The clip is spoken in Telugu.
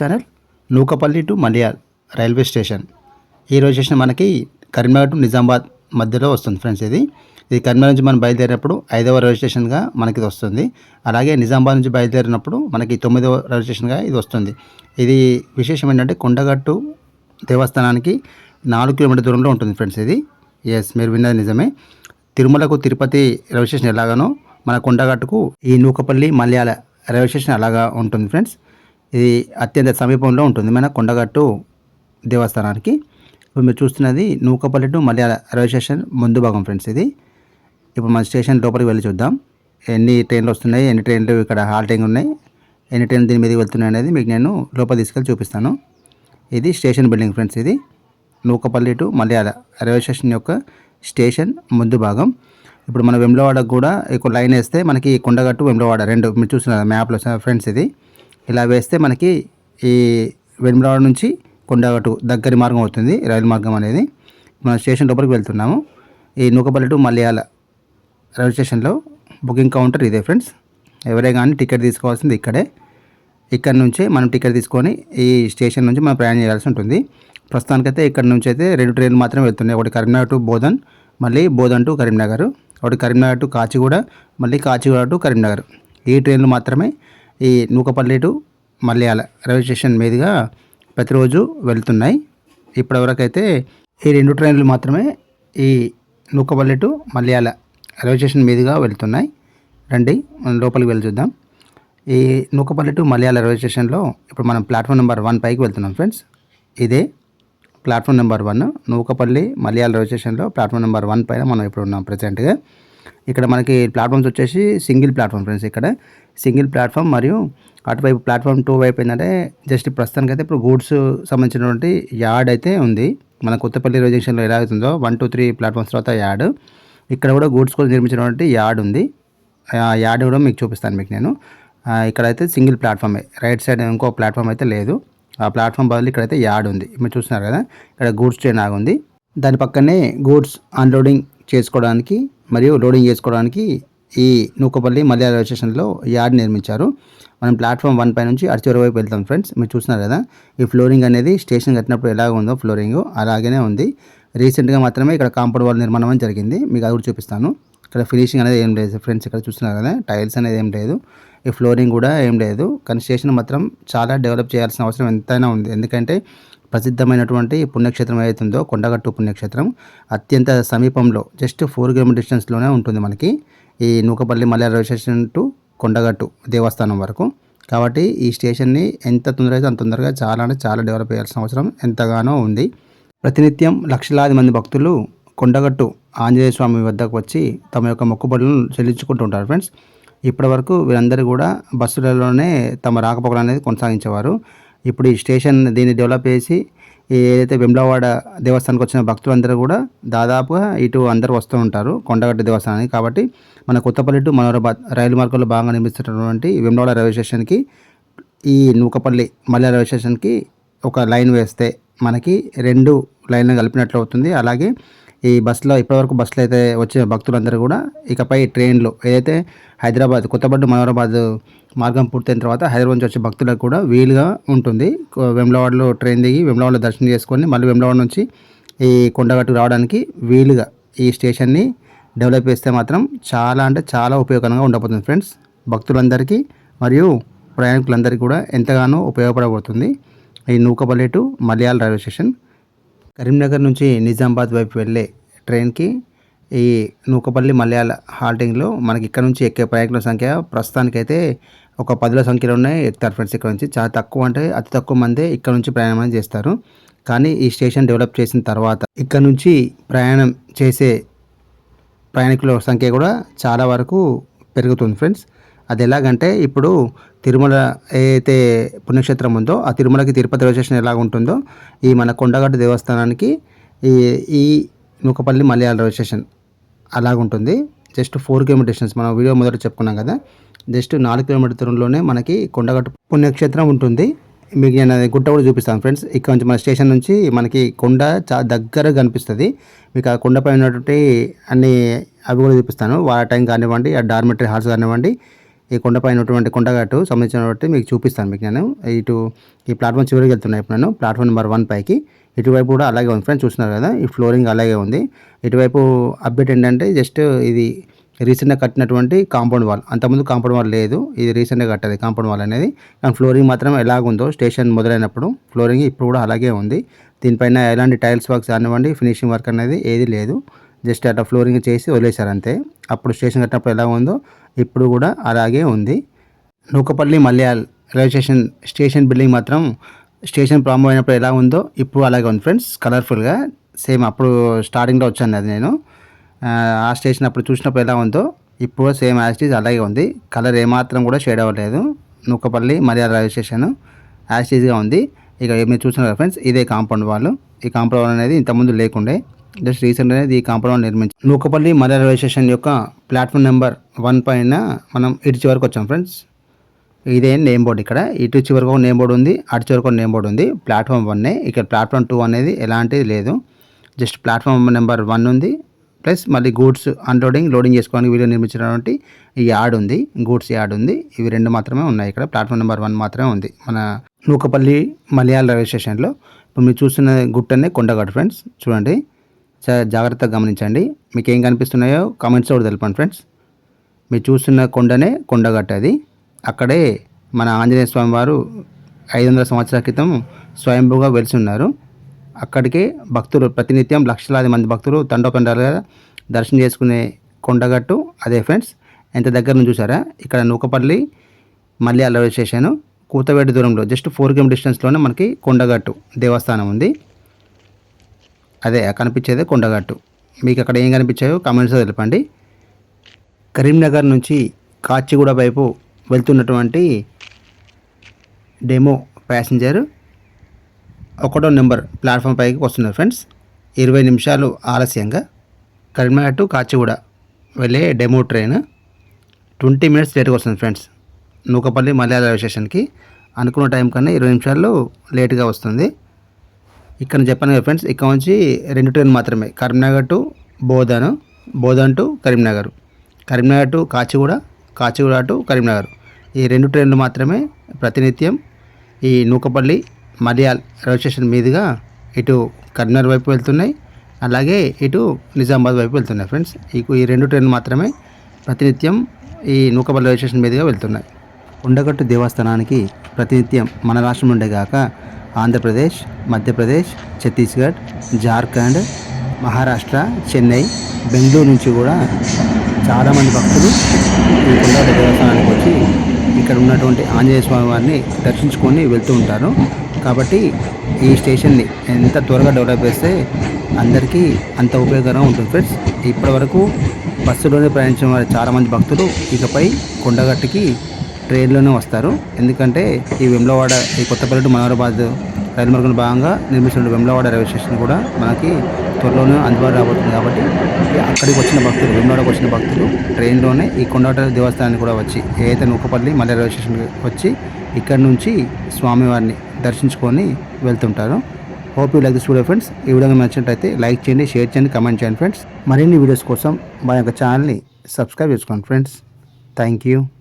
Channel Nukapalli to మండియాల్ railway station. ఈ రైల్వే స్టేషన్ మనకి కరీంనగర్ టు నిజామాబాద్ మధ్యలో వస్తుంది ఫ్రెండ్స్ ఇది. ఇది కరీంనగర్ నుంచి మనం బయలుదేరినప్పుడు ఐదవ రైల్వే స్టేషన్గా మనకి ఇది వస్తుంది. అలాగే నిజామాబాద్ నుంచి బయలుదేరినప్పుడు మనకి తొమ్మిదవ రైల్వే స్టేషన్గా ఇది వస్తుంది. ఇది విశేషం ఏంటంటే కొండగట్టు దేవస్థానానికి నాలుగు కిలోమీటర్ దూరంలో ఉంటుంది ఫ్రెండ్స్ ఇది. ఎస్ మీరు విన్నది నిజమే. తిరుమలకు తిరుపతి రైల్వే స్టేషన్ ఎలాగానో మన కొండగట్టుకు ఈ నూకపల్లి మలయాళ రైల్వే స్టేషన్ అలాగా ఉంటుంది ఫ్రెండ్స్. ఇది అత్యంత సమీపంలో ఉంటుంది. మన కొండగట్టు దేవస్థానానికి. ఇప్పుడు మీరు చూస్తున్నది Nukapalli to Malyal railway station ముందు భాగం ఫ్రెండ్స్ ఇది. ఇప్పుడు మన స్టేషన్ లోపలికి వెళ్ళి చూద్దాం. ఎన్ని ట్రైన్లు వస్తున్నాయి ఎన్ని ట్రైన్లు ఇక్కడ హాల్టింగ్ ఉన్నాయి ఎన్ని ట్రైన్లు దీని మీదకి వెళ్తున్నాయి అనేది మీకు నేను లోపల తీసుకెళ్ళి చూపిస్తాను. ఇది స్టేషన్ బిల్డింగ్ ఫ్రెండ్స్ ఇది. Nukapalli to Malyal railway station యొక్క స్టేషన్ ముందు భాగం. ఇప్పుడు మన వెమ్లవాడకు కూడా ఎక్కువ లైన్ వేస్తే మనకి కొండగట్టు వెమ్లవాడ రెండు మీరు చూస్తున్నారు మ్యాప్లో ఫ్రెండ్స్ ఇది. ఇలా వేస్తే మనకి ఈ వెమ్లవాడ నుంచి కొండగట్టు దగ్గరి మార్గం అవుతుంది రైలు మార్గం అనేది. మన స్టేషన్ లోపలికి వెళ్తున్నాము. ఈ నూకపల్లి టు మలయాళ రైల్వే స్టేషన్లో బుకింగ్ కౌంటర్ ఇదే ఫ్రెండ్స్. ఎవరే కానీ టికెట్ తీసుకోవాల్సింది ఇక్కడే. ఇక్కడ నుంచే మనం టికెట్ తీసుకొని ఈ స్టేషన్ నుంచి మనం ప్రయాణం చేయాల్సి ఉంటుంది. ప్రస్తుతానికైతే ఇక్కడ నుంచి అయితే రెండు ట్రైన్లు మాత్రమే వెళ్తున్నాయి. ఒకటి కరీంనగర్ టు బోధన్ మళ్ళీ బోధన్ టు కరీంనగర్. ఒకటి కరీంనగర్ టు కాచిగూడ మళ్ళీ కాచిగూడ టు కరీంనగర్. ఈ ట్రైన్లు మాత్రమే ఈ Nukapalli to Malyal railway station మీదుగా ప్రతిరోజు వెళ్తున్నాయి. ఇప్పటివరకైతే ఈ రెండు ట్రైన్లు మాత్రమే ఈ Nukapalli to Malyal railway station మీదుగా వెళ్తున్నాయి. రండి మనం లోపలికి వెళ్ళి చూద్దాం. ఈ నూకపల్లి టు మలయాళ రైల్వే స్టేషన్లో ఇప్పుడు మనం ప్లాట్ఫామ్ నెంబర్ వన్ పైకి వెళ్తున్నాం ఫ్రెండ్స్. ఇదే platform number one Nukapalli Malyal railway స్టేషన్లో ప్లాట్ఫామ్ నెంబర్ వన్ పైన మనం ఇప్పుడు ఉన్నాం ప్రజెంట్గా ఇక్కడ మనకి ప్లాట్ఫామ్స్ వచ్చేసి సింగిల్ ప్లాట్ఫామ్ ఫ్రెండ్స్ ఇక్కడ. సింగిల్ ప్లాట్ఫామ్ మరియు అటువైపు ప్లాట్ఫామ్ టూ వైపు ఏంటంటే జస్ట్ ప్రస్తుతానికి అయితే ఇప్పుడు గూడ్స్ సంబంధించినటువంటి యార్డ్ అయితే ఉంది. మన కొత్తపల్లి రైల్వే జంక్షన్లో ఎలా అవుతుందో వన్ టూ త్రీ ప్లాట్ఫామ్స్ తర్వాత యార్డ్ ఇక్కడ కూడా గూడ్స్ కోసం నిర్మించినటువంటి యార్డ్ ఉంది. ఆ యార్డ్ కూడా మీకు చూపిస్తాను మీకు నేను. ఇక్కడైతే సింగిల్ ప్లాట్ఫామే రైట్ సైడ్ ఇంకో ప్లాట్ఫామ్ అయితే లేదు. ఆ ప్లాట్ఫామ్ బదులు ఇక్కడైతే యార్డ్ ఉంది. మీరు చూస్తున్నారు కదా? ఇక్కడ గూడ్స్ ట్రైన్ ఆగుంది దాని పక్కనే గూడ్స్ అన్లోడింగ్ చేసుకోవడానికి మరియు లోడింగ్ చేసుకోవడానికి ఈ నూకపల్లి మలయాళ రైల్వే స్టేషన్లో యార్డ్ నిర్మించారు. మనం ప్లాట్ఫామ్ వన్ పై నుంచి అటు వైపు వెళ్తాం ఫ్రెండ్స్ మీరు చూస్తున్నారు కదా ఈ ఫ్లోరింగ్ అనేది స్టేషన్ కట్టినప్పుడు ఎలాగ ఉందో ఫ్లోరింగ్ అలాగనే ఉంది. రీసెంట్గా మాత్రమే ఇక్కడ కాంపౌండ్ వాల్ నిర్మాణం అని జరిగింది. మీకు అది కూడా చూపిస్తాను. ఇక్కడ ఫినిషింగ్ అనేది ఏం లేదు ఫ్రెండ్స్ ఇక్కడ చూస్తున్నారు కదా టైల్స్ అనేది ఏం లేదు. ఈ ఫ్లోరింగ్ కూడా ఏం లేదు. కానీ స్టేషన్ మాత్రం చాలా డెవలప్ చేయాల్సిన అవసరం ఎంతైనా ఉంది. ఎందుకంటే ప్రసిద్ధమైనటువంటి పుణ్యక్షేత్రం ఏదైతుందో కొండగట్టు పుణ్యక్షేత్రం అత్యంత సమీపంలో జస్ట్ ఫోర్ కిలోమీటర్ డిస్టెన్స్లోనే ఉంటుంది మనకి ఈ Nukapalli Malyal railway station to Kondagattu దేవస్థానం వరకు. కాబట్టి ఈ స్టేషన్ని ఎంత తొందరగా అయితే అంత తొందరగా చాలా అంటే చాలా డెవలప్ చేయాల్సిన అవసరం ఎంతగానో ఉంది. ప్రతినిత్యం లక్షలాది మంది భక్తులు కొండగట్టు ఆంజనేయ స్వామి వద్దకు వచ్చి తమ యొక్క మొక్కుబడులను చెల్లించుకుంటూ ఉంటారు ఫ్రెండ్స్ ఇప్పటివరకు వీరందరూ కూడా బస్సులలోనే తమ రాకపోకలు అనేది కొనసాగించేవారు. ఇప్పుడు ఈ స్టేషన్ దీన్ని డెవలప్ చేసి ఏదైతే వెమ్లవాడ దేవస్థానానికి వచ్చిన భక్తులందరూ కూడా దాదాపుగా ఇటు అందరూ వస్తూ ఉంటారు కొండగట్టు దేవస్థానానికి. కాబట్టి మన కొత్తపల్లి టు మనోరాబాద్ రైలు మార్గంలో భాగంగా నిర్మిస్తున్నటువంటి వెమ్లవాడ రైల్వే స్టేషన్కి ఈ నూకపల్లి మల్లె రైల్వే స్టేషన్కి ఒక లైన్ వేస్తే మనకి రెండు లైన్లు కలిపినట్లు అవుతుంది. అలాగే ఈ బస్సులో ఇప్పటివరకు బస్సులో అయితే వచ్చిన భక్తులందరూ కూడా ఇకపై ట్రైన్లు ఏదైతే హైదరాబాద్ కొత్తబడ్డు మనోహరాబాద్ మార్గం పూర్తయిన తర్వాత హైదరాబాద్ నుంచి వచ్చే భక్తులకు కూడా వీలుగా ఉంటుంది. వెమ్లవాడలో ట్రైన్ దిగి వెమ్లవాడలో దర్శనం చేసుకొని మళ్ళీ వెమ్లవాడ నుంచి ఈ కొండగట్టు రావడానికి వీలుగా ఈ స్టేషన్ని డెవలప్ చేస్తే మాత్రం చాలా అంటే చాలా ఉపయోగకరంగా ఉండబోతుంది ఫ్రెండ్స్. భక్తులందరికీ మరియు ప్రయాణికులందరికీ కూడా ఎంతగానో ఉపయోగపడబోతుంది. ఈ Nukapalli to Malyal railway station. Karimnagar నుంచి నిజామాబాద్ వైపు వెళ్ళే ట్రైన్కి ఈ నూకపల్లి మలయాళ హాల్టింగ్లో మనకి ఇక్కడ నుంచి ఎక్కే ప్రయాణికుల సంఖ్య ప్రస్తుతానికైతే ఒక పదుల సంఖ్యలో ఉన్నాయి. ఎక్కుతారు ఫ్రెండ్స్ ఇక్కడ నుంచి. చాలా తక్కువ అంటే అతి తక్కువ మందే ఇక్కడ నుంచి ప్రయాణం చేస్తారు. కానీ ఈ స్టేషన్ డెవలప్ చేసిన తర్వాత ఇక్కడ నుంచి ప్రయాణం చేసే ప్రయాణికుల సంఖ్య కూడా చాలా వరకు పెరుగుతుంది ఫ్రెండ్స్. అది ఎలాగంటే ఇప్పుడు తిరుమల ఏదైతే పుణ్యక్షేత్రం ఉందో ఆ తిరుమలకి తిరుపతి రైల్వే స్టేషన్ ఎలా ఉంటుందో ఈ మన కొండగట్టు దేవస్థానానికి ఈ ఈ నూకపల్లి మలయాళ రైల్వే స్టేషన్ అలాగుంటుంది జస్ట్ ఫోర్ కిలోమీటర్ డిస్టెన్స్. మనం వీడియో మొదట చెప్పుకున్నాం కదా. జస్ట్ నాలుగు కిలోమీటర్ దూరంలోనే మనకి కొండగట్టు పుణ్యక్షేత్రం ఉంటుంది. మీకు నేను గుట్ట కూడా చూపిస్తాను ఫ్రెండ్స్. ఇక్కడ నుంచి మన స్టేషన్ నుంచి మనకి కొండ చాలా దగ్గరగా కనిపిస్తుంది. మీకు ఆ కొండపై ఉన్నటువంటి అన్ని అవి కూడా చూపిస్తాను. వాటర్ ట్యాంక్ కానివ్వండి ఆ డార్మెటరీ హాల్స్ కానివ్వండి ఈ కొండపై ఉన్నటువంటి కొండగట్టు సంబంధించినటువంటి మీకు చూపిస్తాను మీకు నేను. ఇటు ఈ ప్లాట్ఫామ్ చివరికి వెళ్తున్నాను ఇప్పుడు నేను. ప్లాట్ఫామ్ నెంబర్ వన్ పైకి. ఇటువైపు కూడా అలాగే ఉంది ఫ్రెండ్స్ చూస్తున్నారు కదా? ఈ ఫ్లోరింగ్ అలాగే ఉంది. ఇటువైపు అప్డేట్ ఏంటంటే జస్ట్ ఇది రీసెంట్గా కట్టినటువంటి కాంపౌండ్ వాల్. అంతకుముందు కాంపౌండ్ వాల్ లేదు ఇది రీసెంట్గా కట్టేది కాంపౌండ్ వాల్ అనేది. కానీ ఫ్లోరింగ్ మాత్రం ఎలాగుందో స్టేషన్ మొదలైనప్పుడు ఫ్లోరింగ్ ఇప్పుడు కూడా అలాగే ఉంది. దీనిపైన ఎలాంటి టైల్స్ వర్క్స్ కానివ్వండి ఫినిషింగ్ వర్క్ అనేది ఏది లేదు. జస్ట్ అట్లా ఫ్లోరింగ్ చేసి వదిలేశారు అంతే. అప్పుడు స్టేషన్ కట్టినప్పుడు ఎలా ఉందో ఇప్పుడు కూడా అలాగే ఉంది. Nukapalli Malyal railway station station building మాత్రం స్టేషన్ ప్రారంభం అయినప్పుడు ఎలా ఉందో ఇప్పుడు అలాగే ఉంది ఫ్రెండ్స్. కలర్ఫుల్గా సేమ్ అప్పుడు స్టార్టింగ్లో వచ్చాను అది నేను. ఆ, స్టేషన్ అప్పుడు చూసినప్పుడు ఎలా ఉందో ఇప్పుడు సేమ్ యాస్టీజ్ అలాగే ఉంది. కలర్ ఏమాత్రం కూడా షేడ్ అవ్వలేదు. నూకపల్లి మర్యాద రైల్వే స్టేషన్ యాస్టీజ్గా ఉంది. ఇక మీరు చూస్తున్నారు ఫ్రెండ్స్ ఇదే కాంపౌండ్ వాళ్ళు. ఈ కాంపౌండ్ వాల్ అనేది ఇంతకుముందు లేకుండే జస్ట్ రీసెంట్ అనేది ఈ కాంపౌండ్ నిర్మించి నూకపల్లి మలయాళ రైల్వే స్టేషన్ యొక్క ప్లాట్ఫామ్ నెంబర్ వన్ పైన మనం ఇటు చివరికి వచ్చాం ఫ్రెండ్స్. ఇదే నేమ్ బోర్డు ఇక్కడ. ఇటు చివరికి ఒక నేమ్ బోర్డు ఉంది అటు చివరికి ఒక నేమ్ బోర్డు ఉంది. ప్లాట్ఫామ్ వన్నే ఇక్కడ ప్లాట్ఫామ్ టూ అనేది ఎలాంటిది లేదు. జస్ట్ ప్లాట్ఫామ్ నెంబర్ వన్ ఉంది. ప్లస్ మళ్ళీ గూడ్స్ అన్లోడింగ్ లోడింగ్ చేసుకోవడానికి వీడియో నిర్మించినటువంటి ఈ యాడ్ ఉంది. గూడ్స్ యాడ్ ఉంది. ఇవి రెండు మాత్రమే ఉన్నాయి ఇక్కడ. ప్లాట్ఫామ్ నెంబర్ వన్ మాత్రమే ఉంది. మన నూకపల్లి మలయాళ రైల్వే స్టేషన్లో. ఇప్పుడు మీరు చూస్తున్న గుట్టనే కొండగట్టు ఫ్రెండ్స్. చూడండి. జాగ్రత్తగా గమనించండి. మీకు ఏం కనిపిస్తున్నాయో కామెంట్స్ కూడా తెలపండి ఫ్రెండ్స్. మీరు చూస్తున్న కొండనే కొండగట్ట అది. అక్కడే మన ఆంజనేయ స్వామి వారు ఐదు వందల సంవత్సరాల క్రితం స్వయంభూగా వెలిసి ఉన్నారు. అక్కడికే భక్తులు ప్రతినిత్యం లక్షలాది మంది భక్తులు తండోపెండాలుగా దర్శనం చేసుకునే కొండగట్టు అదే ఫ్రెండ్స్. ఎంత దగ్గర నుంచి చూసారా ఇక్కడ నూకపల్లి మళ్ళీ రైల్వే స్టేషన్ కూతవేటి దూరంలో జస్ట్ ఫోర్ కిలోమీటర్ డిస్టెన్స్లోనే మనకి కొండగట్టు దేవస్థానం ఉంది. అదే కనిపించేదే కొండగట్టు మీకు అక్కడ ఏం కనిపించాయో కామెంట్స్లో తెలపండి. కరీంనగర్ నుంచి కాచిగూడ వైపు వెళ్తున్నటువంటి డెమో ప్యాసింజర్ ఒకటో నెంబర్ ప్లాట్ఫామ్ పైకి వస్తున్నారు ఫ్రెండ్స్. ఇరవై నిమిషాలు ఆలస్యంగా కరీంనగర్ టు కాచిగూడ వెళ్ళే డెమో ట్రైన్ ట్వంటీ మినిట్స్ లేట్గా వస్తుంది ఫ్రెండ్స్. నూకపల్లి మలయాళ రైల్వే స్టేషన్కి అనుకున్న టైం కన్నా ఇరవై నిమిషాలు లేట్గా వస్తుంది. ఇక్కడ చెప్పాను కదా ఫ్రెండ్స్ ఇక్కడ నుంచి రెండు ట్రైన్ మాత్రమే. Karimnagar to Bodhan Bodhan to Karimnagar. Karimnagar to Kacheguda Kacheguda to Karimnagar. ఈ రెండు ట్రైన్లు మాత్రమే ప్రతినిత్యం ఈ నూకపల్లి మలయాల్ రైల్వే స్టేషన్ మీదుగా ఇటు కరీంనగర్ వైపు వెళ్తున్నాయి. అలాగే ఇటు నిజామాబాద్ వైపు వెళ్తున్నాయి ఫ్రెండ్స్. ఈ ఈ రెండు ట్రైన్లు మాత్రమే ప్రతినిత్యం ఈ నూకపల్లి రైల్వే స్టేషన్ మీదుగా వెళ్తున్నాయి. ఉండగట్టు దేవస్థానానికి ప్రతినిత్యం మన రాష్ట్రం నుండే కాక ఆంధ్రప్రదేశ్ మధ్యప్రదేశ్ ఛత్తీస్గఢ్ జార్ఖండ్ మహారాష్ట్ర చెన్నై బెంగళూరు నుంచి కూడా చాలామంది భక్తులు ఈ కొండ దేవస్థానానికి వచ్చి ఇక్కడ ఉన్నటువంటి ఆంజనేయ స్వామి వారిని దర్శించుకొని వెళ్తూ ఉంటారు. కాబట్టి ఈ స్టేషన్ని ఎంత త్వరగా డెవలప్ చేస్తే అందరికీ అంత ఉపయోగకరంగా ఉంటుంది ఫ్రెండ్స్. ఇప్పటివరకు బస్సులోనే ప్రయాణించిన వారు చాలామంది భక్తులు ఇకపై కొండగట్టుకి ట్రైన్లోనే వస్తారు. ఎందుకంటే ఈ వెమ్లవాడ ఈ కొత్తపల్లి మనోరాబాద్ మనోహరాబాద్ రైలు మార్గంలో భాగంగా నిర్మిస్తున్న వెమ్లవాడ రైల్వే స్టేషన్ కూడా మనకి త్వరలోనే అందుబాటు రాబోతుంది కాబట్టి అక్కడికి వచ్చిన భక్తులు వెమ్లవాడకు వచ్చిన భక్తులు ట్రైన్లోనే ఈ కొండగట్ట దేవస్థానానికి కూడా వచ్చి ఏదైతే నూకపల్లి మల్లె రైల్వే స్టేషన్కి వచ్చి ఇక్కడ నుంచి స్వామివారిని దర్శించుకొని వెళ్తుంటారు. Hope you like this video friends ఈ విధంగా నచ్చినట్టయితే లైక్ చేయండి షేర్ చేయండి కమెంట్ చేయండి ఫ్రెండ్స్ మరిన్ని వీడియోస్ కోసం మా యొక్క ఛానల్ని సబ్స్క్రైబ్ చేసుకోండి ఫ్రెండ్స్ థ్యాంక్ యూ